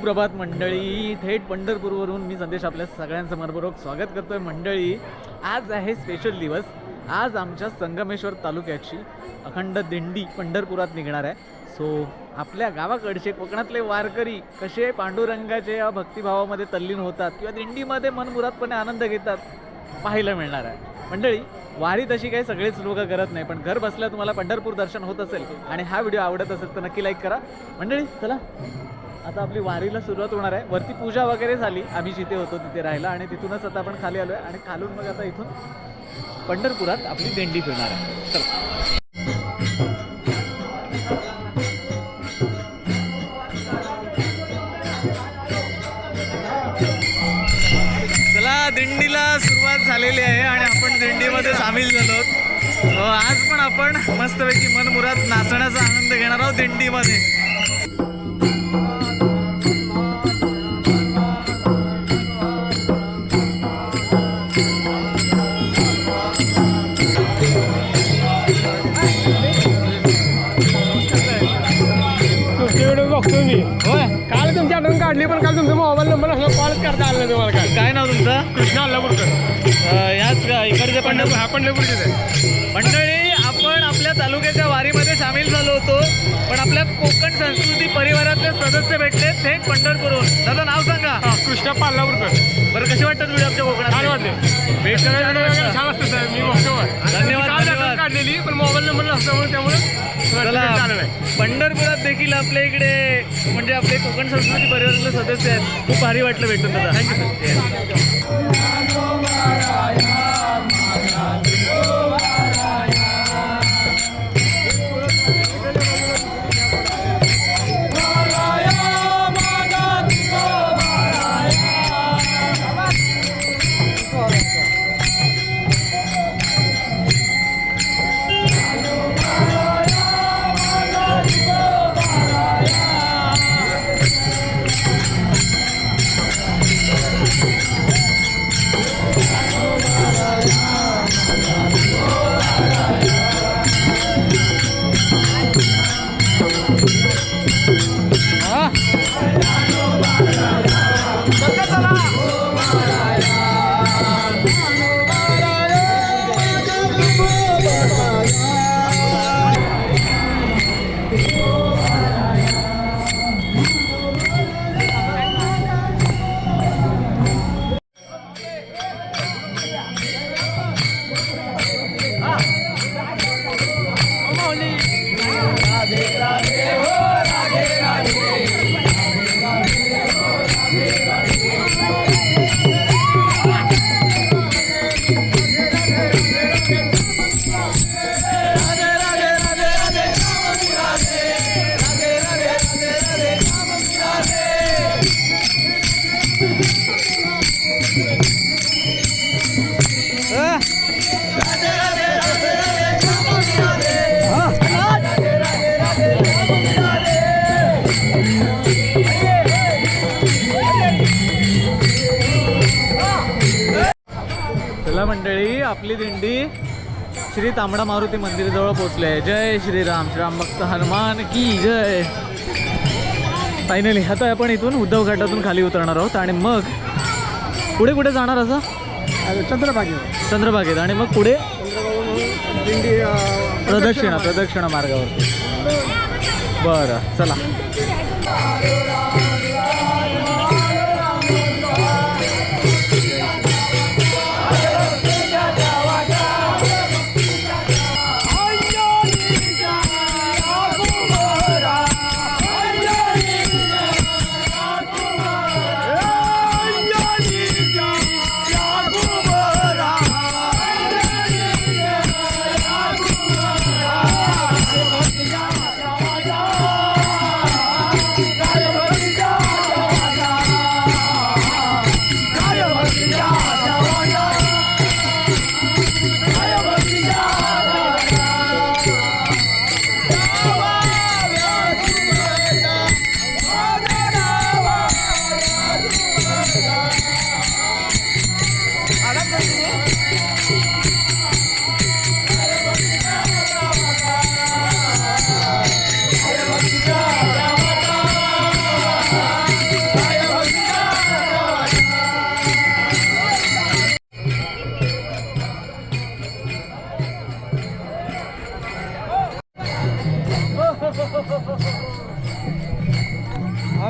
सुप्रभात मंडळी. थेट पंढरपूरवरून मी संदेश आपल्या सगळ्यांचं मनपूर्वक स्वागत करतोय मंडळी. आज आहे स्पेशल दिवस. आज आमच्या संगमेश्वर तालुक्याची अखंड दिंडी पंढरपुरात निघणार आहे. सो आपल्या गावाकडचे कोकणातले वारकरी कसे पांडुरंगाच्या या भक्तिभावामध्ये तल्लीन होतात किंवा दिंडीमध्ये मनमुरातपणे आनंद घेतात पाहायला मिळणार आहे. मंडळी वारी तशी काही सगळेच लोक करत नाही पण घर बसल्या तुम्हाला पंढरपूर दर्शन होत असेल आणि हा व्हिडिओ आवडत असेल तर नक्की लाईक करा. मंडळी चला. आता आपली वारीला सुरुवात होणार आहे. वरती पूजा वगैरे झाली. आम्ही जिथे होतो तिथे राहिला आणि तिथूनच आता आपण खाली आलो आहे आणि खालून मग आता इथून पंढरपुरात आपली दिंडी फिरणार आहे. चला. चला दिंडीला सुरुवात झालेली आहे आणि आपण दिंडीमध्ये सामील झालो आहोत. हो, आज पण आपण मस्तपैकी मनमुरात नाचण्याचा आनंद घेणार आहोत दिंडीमध्ये. पंढरपूर हा पंढरपूरचेच आहे मंडळी आपण आपल्या तालुक्याच्या वारीमध्ये सामील झालो होतो पण आपल्या कोकण संस्कृती परिवारातले सदस्य भेटले थेट पंढरपूरहून. दादा नाव सांगा. कृष्णा पाल्लापूरकर बरं कसे वाटतात व्हिडिओ आमच्या कोकणात छान वाटले. भेट छान असतं साहेब मी धन्यवाद, काढलेली पण मोबाईल नंबर नसल्यामुळे त्यामुळे चला पंढरपुरात देखील आपल्या इकडे म्हणजे आपले कोकण संस्कृती परिवारातले सदस्य आहेत. खूप भारी वाटलं भेटून दादा. थँक्यू चला आपली दिंडी श्री तांबडा मारुती मंदिराजवळ पोहोचले आहे. जय श्रीराम. श्रीराम भक्त हनुमान की जय. फायनली आता आपण इथून उद्धव घाटातून खाली उतरणार आहोत आणि मग पुढे कुठे जाणार असं? चंद्रभागी चंद्रबागेत आणि मग पुढे? दिंडी प्रदक्षिणा प्रदक्षिणा मार्गावरती. बरं चला.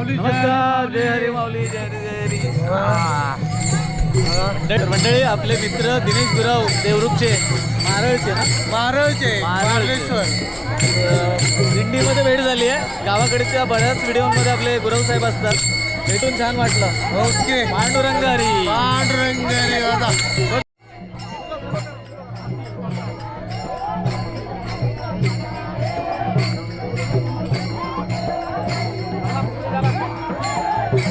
नमस्कार जय हरी माऊली जय हरी जय हरी. मंडळ- आपले मित्र दिनेश गुराव देवरूपचे मारळचे ना? मारळचे मार्लेश्वर. अं, दिंडीमध्ये भेट झाली आहे. गावाकडच्या बऱ्याच व्हिडिओमध्ये आपले गुरव साहेब असतात. भेटून छान वाटलं. ओके. पांडुरंग हरी. मंडळी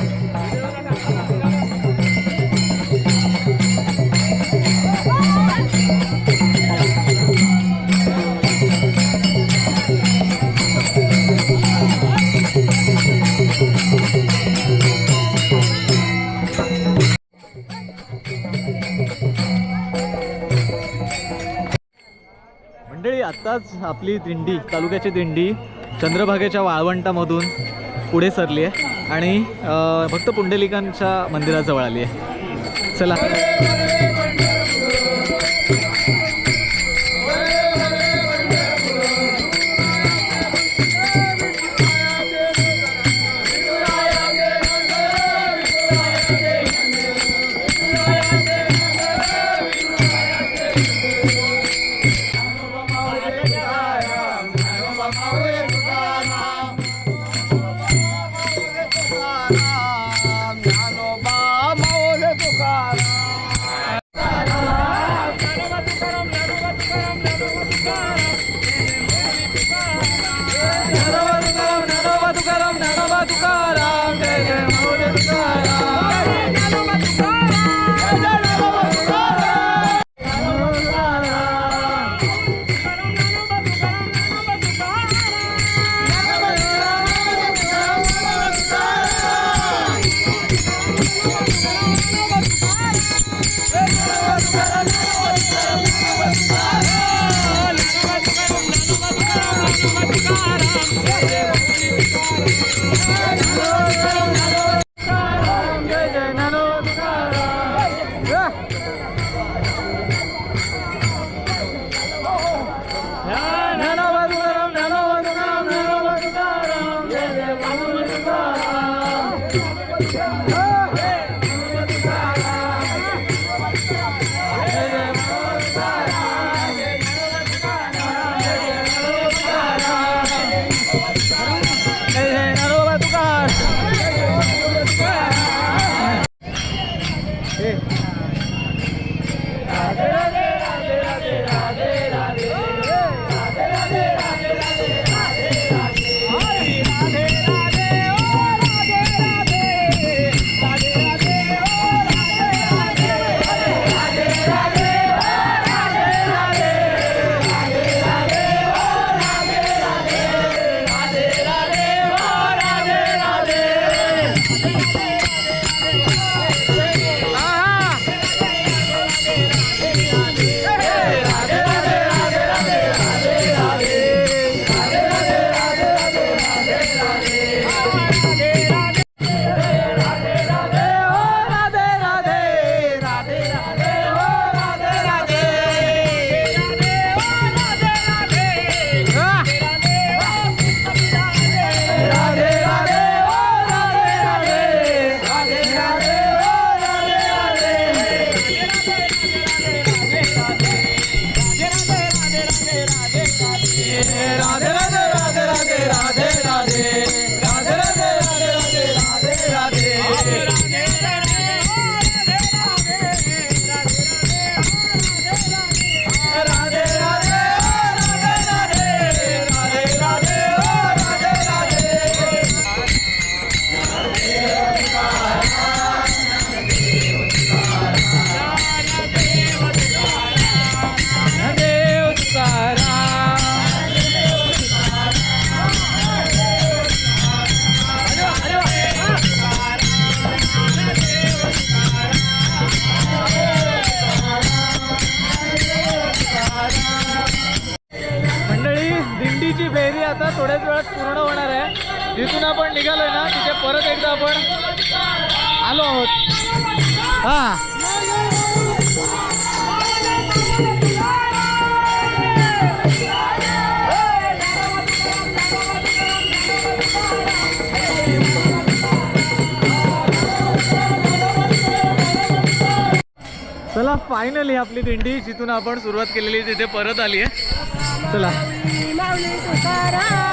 आत्ताच आपली दिंडी तालुक्याची दिंडी चंद्रभागेच्या वाळवंटामधून पुढे सरली आहे आणि भक्त पुंडलिकांच्या मंदिराजवळ आली आहे. चला. आता थोड्याच वेळात पूर्ण होणार आहे. तिथून आपण निघालोय ना तिथे परत एकदा आपण आलो आहोत. हा. चला फायनली आपली दिंडी जिथून आपण सुरुवात केलेली तिथे परत आली आहे. चला. माऊली तुकाराम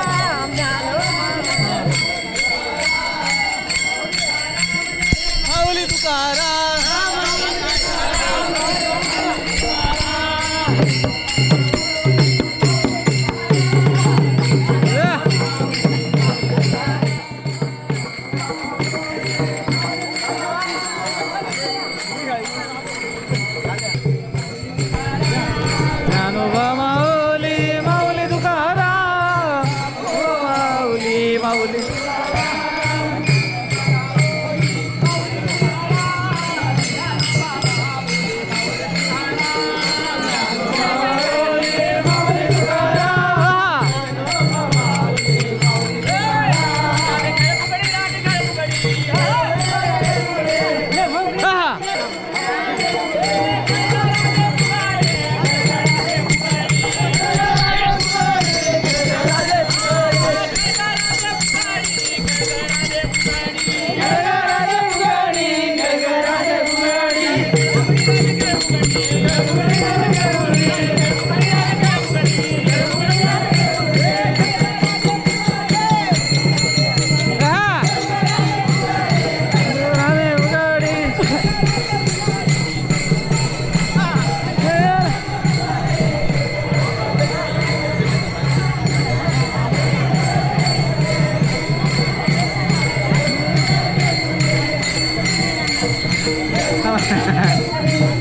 Ha ha ha.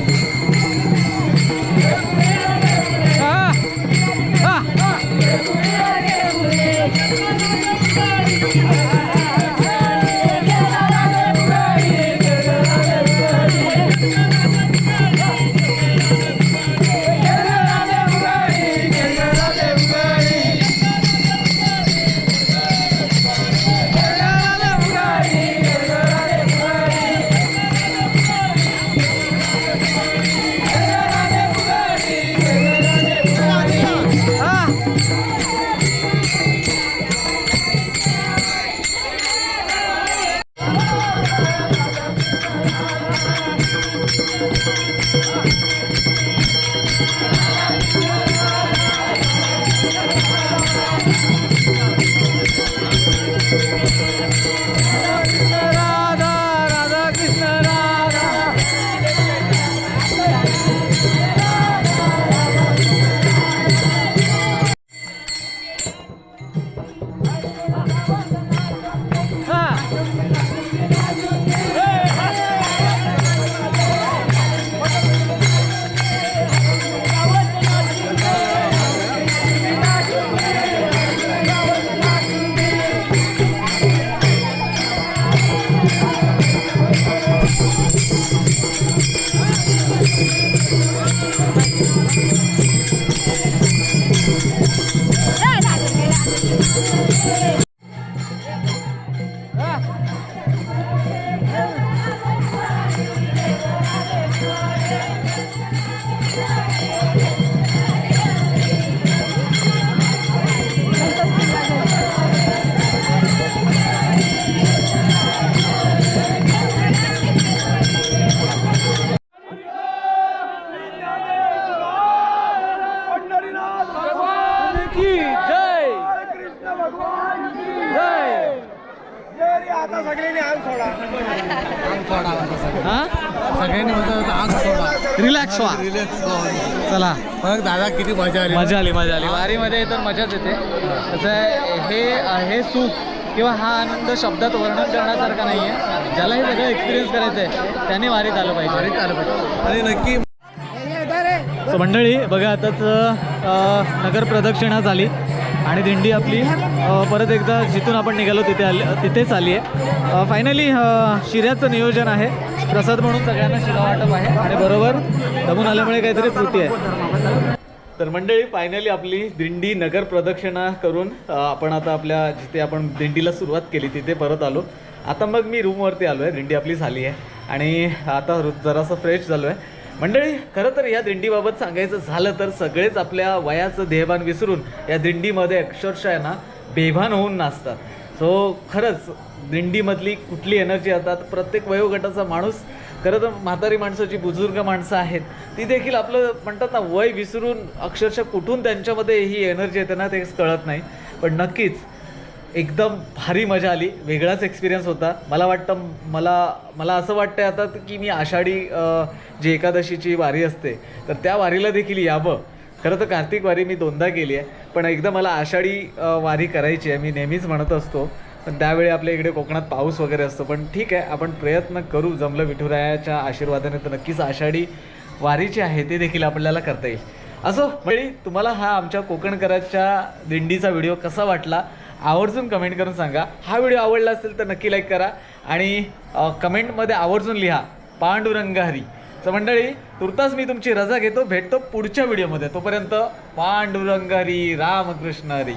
सगळ्यांनी हा? रिलॅक्स व्हा. रिलॅक्स चला. मग दादा किती मजा आली. मजा आली मजा आली. वारीमध्ये तर मजाच येते. कसं आहे हे हे सुख किंवा हा आनंद शब्दात वर्णन करण्यासारखा नाही आहे ज्याला हे सगळं एक्सपिरियन्स करायचं आहे त्याने वारीत आलं पाहिजे. वारीत आलं पाहिजे. आणि नक्की सो मंडळी बघा आताच नगर प्रदक्षिणा झाली. आणि दिंडी आपली परत एकदा जिथून आपण निघालो तिथे आली तिथेच आली आहे. फायनली शिऱ्याचं नियोजन आहे. प्रसाद म्हणून सगळ्यांना शिरा वाटप आहे. आणि बरोबर दमून आल्यामुळे काहीतरी त्रुटी आहे. तर मंडळी फायनली आपली दिंडी नगर प्रदक्षिणा करून आपण आता आपल्या जिथे आपण दिंडीला सुरुवात केली तिथे परत आलो. आता मग मी रूमवरती आलो आहे दिंडी आपली झाली आहे. आणि आता जरासं फ्रेश झालो आहे मंडळी खरं तर या दिंडीबाबत सांगायचं झालं तर सगळेच आपल्या वयाचं देहभान विसरून या दिंडीमध्ये अक्षरशः ना बेभान होऊन नाचतात. सो खरंच दिंडीमधली कुठली एनर्जी येतात? प्रत्येक वयोगटाचा माणूस खरं तर म्हातारी माणसं जी बुजुर्ग माणसं आहेत ती देखील आपलं म्हणतात ना वय विसरून अक्षरशः कुठून त्यांच्यामध्ये ही एनर्जी येते ना तेच कळत नाही. पण नक्कीच एकदम भारी मजा आली. वेगळाच एक्सपिरियन्स होता. मला वाटतं मला मला असं वाटतं आता की मी आषाढी जी एकादशीची वारी असते तर त्या वारीला देखील यावं. खरं तर कार्तिक वारी मी दोनदा केली आहे पण एकदा मला आषाढी वारी करायची आहे. मी नेहमीच म्हणत असतो पण त्यावेळी आपल्या इकडे कोकणात पाऊस वगैरे असतो. पण ठीक आहे आपण प्रयत्न करू. जमलं विठुरायाच्या आशीर्वादाने तर नक्कीच आषाढी वारी जी आहे ते देखील आपल्याला करता येईल. असो म्हणजे तुम्हाला हा आमच्या कोकणकराच्या दिंडीचा व्हिडिओ कसा वाटला? आवर्जून कमेंट करून सांगा. हा व्हिडिओ आवडला असेल तर नक्की लाईक करा. आणि कमेंटमध्ये आवर्जून लिहा पांडुरंग हरी तर मंडळी तुर्तास मी तुमची रजा घेतो. भेटतो पुढच्या व्हिडिओमध्ये तोपर्यंत पांडुरंग हरी रामकृष्ण हरी